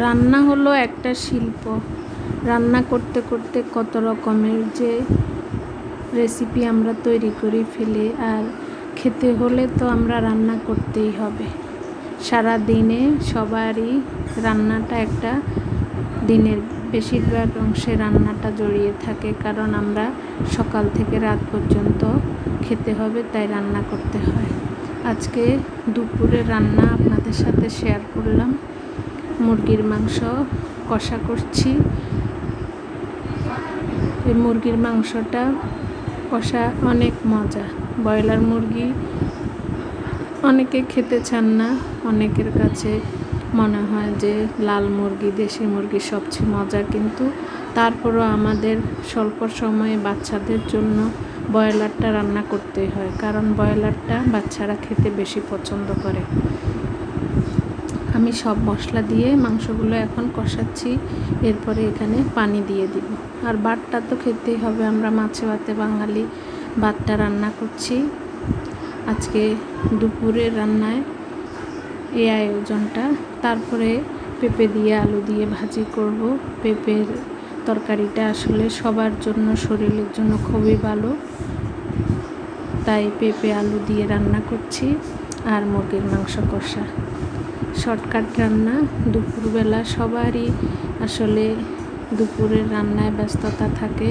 রান্না হলো একটা শিল্প। রান্না করতে করতে কত রকমের যে রেসিপি আমরা তৈরি করি ফেলে, আর খেতে হলে তো আমরা রান্না করতেই হবে। সারা দিনে সবারই রান্নাটা একটা দিনের বেশিরভাগ অংশে রান্নাটা জড়িয়ে থাকে, কারণ আমরা সকাল থেকে রাত পর্যন্ত খেতে হবে, তাই রান্না করতে হয়। আজকে দুপুরে রান্না আপনাদের সাথে শেয়ার করলাম। মুরগির মাংস কষা করছি। এই মুরগির মাংসটা কষা অনেক মজা। ব্রয়লার মুরগি অনেকে খেতে চান না, অনেকের কাছে মনে হয় যে লাল মুরগি, দেশি মুরগি সবচেয়ে মজা, কিন্তু তারপরও আমাদের স্বল্প সময়ে বাচ্চাদের জন্য ব্রয়লারটা রান্না করতেই হয়, কারণ ব্রয়লারটা বাচ্চারা খেতে বেশি পছন্দ করে। আমি সব মশলা দিয়ে মাংসগুলো এখন কষাচ্ছি। এরপরে এখানে পানি দিয়ে দিব। আর ভাতটা তো খেতেই হবে, আমরা মাছে ভাতে বাঙালি। ভাতটা রান্না করছি। আজকে দুপুরের রান্নায় এই আয়োজনটা। তারপরে পেঁপে দিয়ে আলু দিয়ে ভাজি করব। পেঁপের তরকারিটা আসলে সবার জন্য, শরীরের জন্য খুবই ভালো। তাই পেঁপে আলু দিয়ে রান্না করছি। আর মুরগির মাংস কষা। শর্টকাট রান্না, দুপুরবেলা সবারই আসলে দুপুরের রান্নায় ব্যস্ততা থাকে।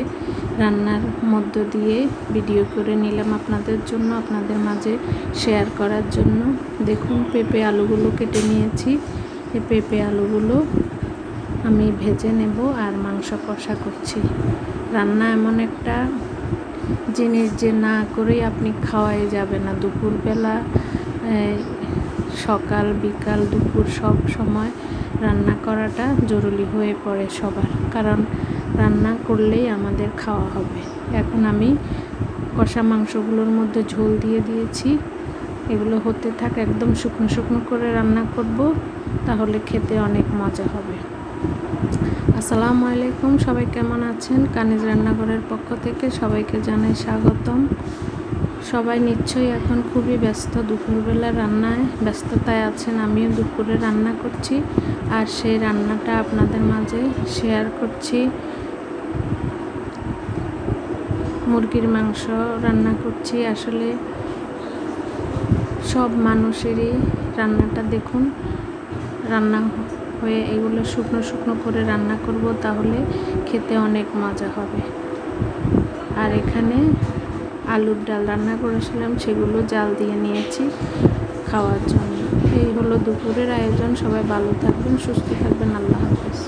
রান্নার মধ্য দিয়ে ভিডিও করে নিলাম আপনাদের জন্য, আপনাদের মাঝে শেয়ার করার জন্য। দেখুন, পেঁপে আলুগুলো কেটে নিয়েছি। এই পেঁপে আলুগুলো আমি ভেজে নেব আর মাংস কষা করছি। রান্না এমন একটা জিনিস যে না করেই আপনি খাওয়াই যাবে না। দুপুরবেলা সকাল, বিকাল, দুপুর সব সময় রান্না করাটা জরুরি হয়ে পড়ে সবার। কারণ রান্না করলেই আমাদের খাওয়া হবে। এখন আমি কষা মাংসগুলোর মধ্যে ঝোল দিয়ে দিয়েছি। এগুলো হতে থাক, একদম শুকনো শুকনো করে রান্না করব, তাহলে খেতে অনেক মজা হবে। আসসালামু আলাইকুম, সবাই কেমন আছেন? কানিজ রান্নাঘরের পক্ষ থেকে সবাইকে জানাই স্বাগতম। সবাই নিশ্চয়ই এখন খুবই ব্যস্ত। দুপুরবেলা রান্নায় ব্যস্ততায় আছেন, আমিও দুপুরে রান্না করছি। আর সেই রান্নাটা আপনাদের মাঝে শেয়ার করছি। মুরগির মাংস রান্না করছি। আসলে সব মানুষেরই রান্নাটা দেখুন, রান্না হয়ে এগুলো শুকনো শুকনো করে রান্না করব, তাহলে খেতে অনেক মজা হবে। আর এখানে আলুর ডাল রান্না করেছিলাম, সেগুলো জাল দিয়ে নিয়েছি খাওয়ার জন্য। এই হলো দুপুরের আয়োজন, সবাই ভালো থাকবেন, সুস্থ থাকবেন, আল্লাহ হাফেজ।